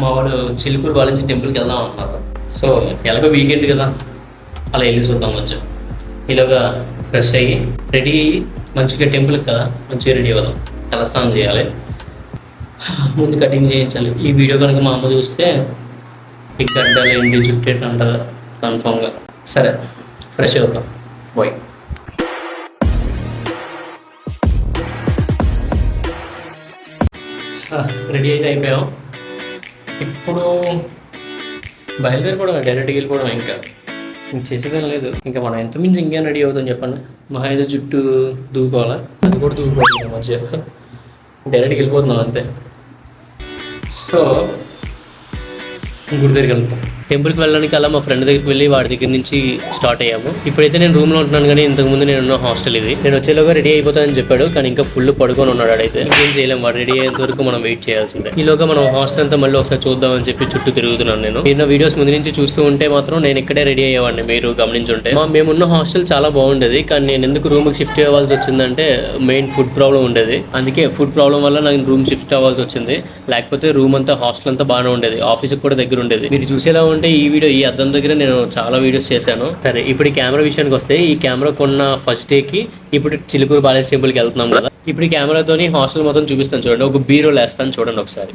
మా వాళ్ళు చిలుకూరు బాలాజీ టెంపుల్కి వెళ్దాం అన్నారు సో ఎలాగో వీకెండ్ కదా. అలా వెళ్ళి చూద్దాం కొంచెం ఇలాగా ఫ్రెష్ అయ్యి రెడీ అయ్యి మంచిగా టెంపుల్కి కదా మంచిగా రెడీ అవ్వదాం తలస్నానం చేయాలి. ముందు కటింగ్ చేయించాలి. ఈ వీడియో కనుక మా అమ్మ చూస్తే ఈ గడ్డలు ఏంటి చుట్టేట అంటారు కన్ఫామ్గా సరే ఫ్రెష్ అవుతాం బాయ్ రెడీ అయితే అయిపోయాం. ఇప్పుడు బయలుదేరిపోవడం డైరెక్ట్గా వెళ్ళిపోవడం ఇంకా. ఇంకా చేసేదేం లేదు. ఇంకా మనం ఎంత మించి ఇంకేం రెడీ అవుతాం చెప్పండి. మహా ఏదో జుట్టు దూకోవాలా? అది కూడా దూకోవాలి మధ్య. డైరెక్ట్కి వెళ్ళిపోతున్నాం అంతే. సో గుడి దగ్గరికి వెళ్తాం. టెంపుల్కి వెళ్ళడానికి అలా మా ఫ్రెండ్ దగ్గరికి వెళ్ళి వాడి దగ్గర నుంచి స్టార్ట్ అయ్యాము. ఇప్పుడైతే నేను రూమ్లో ఉంటున్నాను కానీ ఇంతకు ముందు నేను ఉన్న హాస్టల్ ఇది. నేను వచ్చేలోగా రెడీ అయిపోతానని చెప్పాడు కానీ ఇంకా ఫుల్ పడుకొని ఉన్నాడు ఆడైతే. ఇంకేం చేయలేము వాడు రెడీ అయ్యేంత వరకు మనం వెయిట్ చేయాల్సిందే. ఈలోగా మనం హాస్టల్ అంతా మళ్ళీ ఒకసారి చూద్దామని చెప్పి చుట్టూ తిరుగుతున్నాను నేను. మీరు వీడియోస్ ముందు నుంచి చూస్తూ ఉంటే మాత్రం నేను ఇక్కడే రెడీ అయ్యేవాడిని మీరు గమనించుంటే. మా మేమున్న హాస్టల్ చాలా బాగుండేది కానీ నేను ఎందుకు రూమ్కి షిఫ్ట్ అవ్వాల్సి వచ్చిందంటే మెయిన్ ఫుడ్ ప్రాబ్లం ఉండేది. అందుకే ఫుడ్ ప్రాబ్లం వల్ల నాకు రూమ్ షిఫ్ట్ అవ్వాల్సి వచ్చింది. లేకపోతే రూమ్ అంతా హాస్టల్ అంతా బాగానే ఉండేది. ఆఫీస్కి కూడా దగ్గర ఉండేది. మీరు చూసేలా ఉంటే ఈ వీడియో ఈ అద్దం దగ్గర నేను చాలా వీడియోస్ చేశాను. సరే ఇప్పుడు కెమెరా విషయానికి వస్తే ఈ కెమెరా కొన్న ఫస్ట్ డేకి ఇప్పుడు చిలుకూరు బాలాజీ టెంపుల్కి వెళ్తున్నాం కదా. ఇప్పుడు ఈ కెమెరాతోని హాస్టల్ మొత్తం చూపిస్తాను చూడండి. ఒక బీరో వేస్తాను చూడండి ఒకసారి.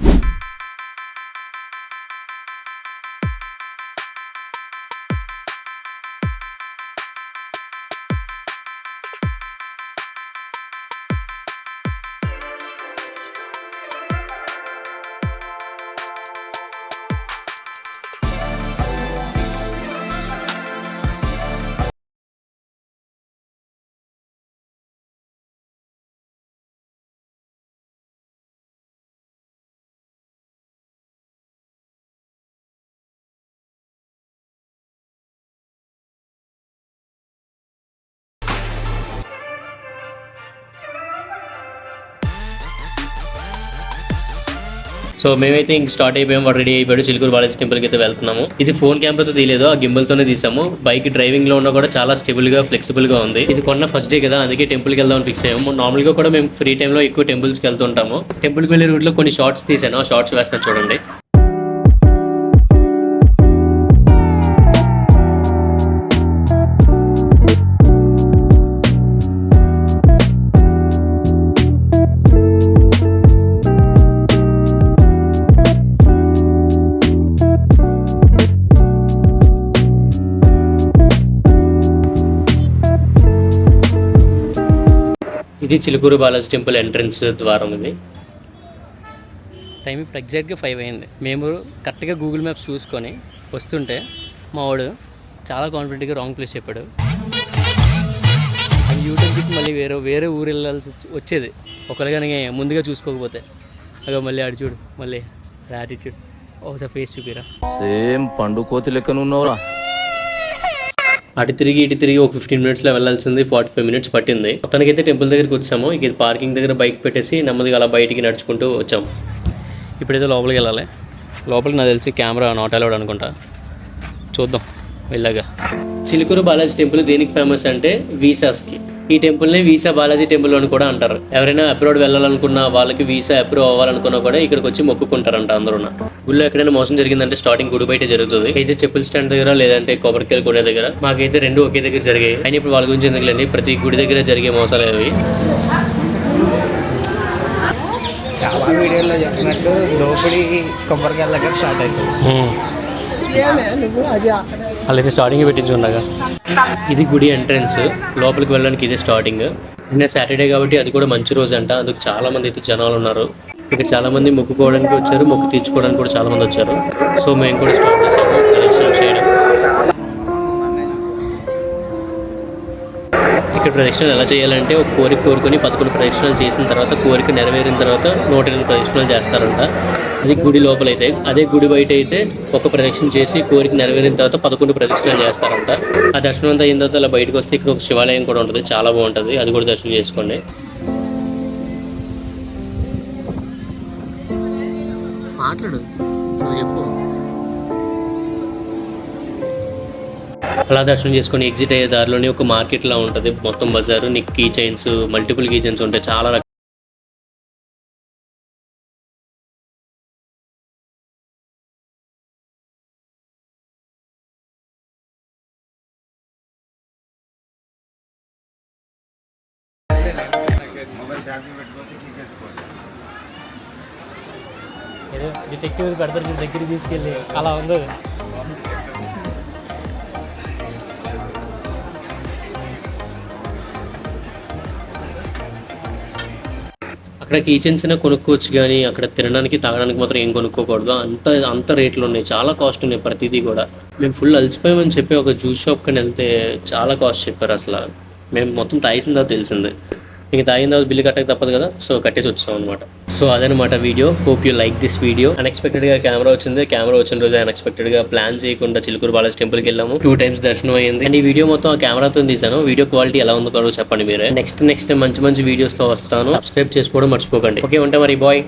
సో మేమైతే ఇంక స్టార్ట్ అయిపోయాం. వాడు రెడీ అయిపోయాడు. చిలుకూరు బాలాజీ టెంపుల్కి అయితే వెళ్తున్నాము. ఇది ఫోన్ కెమెరాతో తీయలేదు. ఆ గింబల్ తోనే తీసాము. బైక్ డ్రైవింగ్లో ఉన్నా కూడా చాలా స్టేబుల్గా ఫ్లెక్సిబుల్గా ఉంది. ఇది కొన్న ఫస్ట్ డే కదా. అందుకే టెంపుల్కి వెళ్దాం ఫిక్స్ అయ్యాము. నార్మల్గా కూడా మేము ఫ్రీ టైంలో ఎక్కువ టెంపుల్స్కి వెళ్తుంటాము. టెంపుల్కి వెళ్ళే రూట్లో కొన్ని షార్ట్స్ తీసాను. ఆ షార్ట్స్ వేస్తాను చూడండి. ఇది చిలుకూరు బాలాజీ టెంపుల్ ఎంట్రన్స్ ద్వారం ఇది. టైం ఇప్పుడు ఎగ్జాక్ట్గా ఫైవ్ అయింది. మేము కరెక్ట్గా గూగుల్ మ్యాప్స్ చూసుకొని వస్తుంటే మా వాడు చాలా కాన్ఫిడెంట్గా రాంగ్ ప్లేస్ చెప్పాడు. అది యూట్యూబ్ తిప్పి మళ్ళీ వేరే వేరే ఊరు వెళ్ళాల్సి వచ్చి- వచ్చేది. ఒకరు కానీ ముందుగా చూసుకోకపోతే. అగో మళ్ళీ ఆడు చూడు మళ్ళీ యాటిట్యూడ్ ఒకసారి ఫేస్ చూపిరా. సేమ్ పండు కోతి లెక్కనున్నావురా అటు తిరిగి ఇటు తిరిగి ఒక ఫిఫ్టీన్ మినిట్స్లో వెళ్ళాల్సింది ఫార్టీ ఫైవ్ మినిట్స్ పట్టింది. మొత్తానికైతే టెంపుల్ దగ్గరికి వచ్చాము. ఇక ఇది పార్కింగ్ దగ్గర బైక్ పెట్టేసి నెమ్మదిగా అలా బయటికి నడుచుకుంటూ వచ్చాము. ఇప్పుడైతే లోపలికి వెళ్ళాలి. లోపలికి నాకు తెలిసి కెమెరా నాట్ అలౌడ్ అనుకుంటా. చూద్దాం. వెళ్ళగా చిలుకూరు బాలాజీ టెంపుల్ దేనికి ఫేమస్ అంటే వీసాస్కి. ఈ టెంపుల్ని వీసా బాలాజీ టెంపుల్ అని కూడా అంటారు. ఎవరైనా అబ్రాడ్ వెళ్ళాలనుకున్న వాళ్ళకి వీసా అప్రూవ్ అవ్వాలనుకున్నా కూడా ఇక్కడికి వచ్చి మొక్కుకుంటారంట అందరూ గుళ్ళో ఎక్కడైనా మోసం జరిగిందంటే స్టార్టింగ్ గుడి బయట జరుగుతుంది. అయితే చెప్పుల స్టాండ్ దగ్గర లేదంటే కొబ్బరికాయలు కొనే దగ్గర మాకైతే రెండు ఒకే దగ్గర జరిగాయి. అయినా ఇప్పుడు వాళ్ళ గురించి ఎందుకులేండి? ప్రతి గుడి దగ్గర జరిగే మోసాలు అవి. చాలా వీడియోలో చెప్పినట్టు దోపిడీ కొబ్బరికాయల దగ్గర స్టార్ట్ అవుతుంది వాళ్ళైతే స్టార్టింగ్ పెట్టించుకున్నాగా ఇది గుడి ఎంట్రన్స్ లోపలికి వెళ్ళడానికి ఇదే స్టార్టింగ్ నిన్న సాటర్డే కాబట్టి అది కూడా మంచి రోజు అంట. అందుకు చాలా మంది అయితే జనాలు ఉన్నారు. ఇక్కడ చాలా మంది మొక్కుకోవడానికి వచ్చారు. మొక్కు తీర్చుకోవడానికి కూడా చాలా మంది వచ్చారు. సో మేము కూడా స్టార్ట్ చేసాము. ప్రదక్షిణలు చేయడం. ఇక్కడ ప్రదక్షిణలు ఎలా చేయాలంటే ఒక కోరిక కోరుకొని పదకొండు ప్రదక్షిణలు చేసిన తర్వాత కోరిక నెరవేరిన తర్వాత నూట ఎనిమిది ప్రదక్షిణలు చేస్తారంట. అది గుడి లోపలైతే అదే గుడి బయట అయితే ఒక ప్రదక్షిణ చేసి కోరిక నెరవేరిన తర్వాత పదకొండు ప్రదక్షిణలు చేస్తారంట. ఆ దర్శనం అంతా అయిన తర్వాత అలా బయటకు వస్తే ఇక్కడ ఒక శివాలయం కూడా ఉంటుంది. చాలా బాగుంటుంది. అది కూడా దర్శనం చేసుకోండి. మాట్లాడు. చెప్పు. అలా దర్శనం చేసుకొని ఎగ్జిట్ అయ్యే దారిలోనే ఒక మార్కెట్లా ఉంటుంది. మొత్తం బజారు నీకు key chains multiple key chains ఉంటాయి. చాలా ఏదో డిటెక్టివ్ పెడతారు దగ్గరికి తీసుకెళ్ళి. అలా ఉంది? అక్కడ కిచెన్స్ అయినా కొనుక్కోవచ్చు కానీ అక్కడ తినడానికి తాగడానికి మాత్రం ఏం కొనుక్కోకూడదు. అంత అంత రేట్లు ఉన్నాయి. చాలా కాస్ట్ ఉన్నాయి ప్రతిదీ కూడా. మేము ఫుల్ అలసిపోయామని చెప్పి ఒక జ్యూస్ షాప్ కని వెళ్తే చాలా కాస్ట్ చెప్పారు అసలు. మేము మొత్తం తాగిసిన తర్వాత తెలిసిందే. ఇంక తాగిన తర్వాత బిల్లు కట్టక తప్పదు కదా? సో కట్టేసి వచ్చాం అనమాట సో అదనమాట video. Hope you like this video అన్ఎక్స్పెక్టెడ్గా కెమెరా వచ్చింది. కెమెరా వచ్చిన రోజు అన్ఎక్స్పెక్టెడ్గా ప్లాన్ చేయకుండా చిలుకూరు బాలాజీ టెంపుల్కి వెళ్ళాము. టూ టైమ్స్ దర్శనం అయ్యింది. అండ్ ఈ వీడియో మొత్తం ఆ కెమెరాతో తీసాను వీడియో క్వాలిటీ ఎలా ఉందో కూడా చెప్పండి మీరు. నెక్స్ట్ నెక్స్ట్ మంచి మంచి వీడియోస్తో వస్తాను. సబ్స్క్రైబ్ చేసుకోవడం మర్చిపోకండి. ఓకే ఉంటా మరి. బాయ్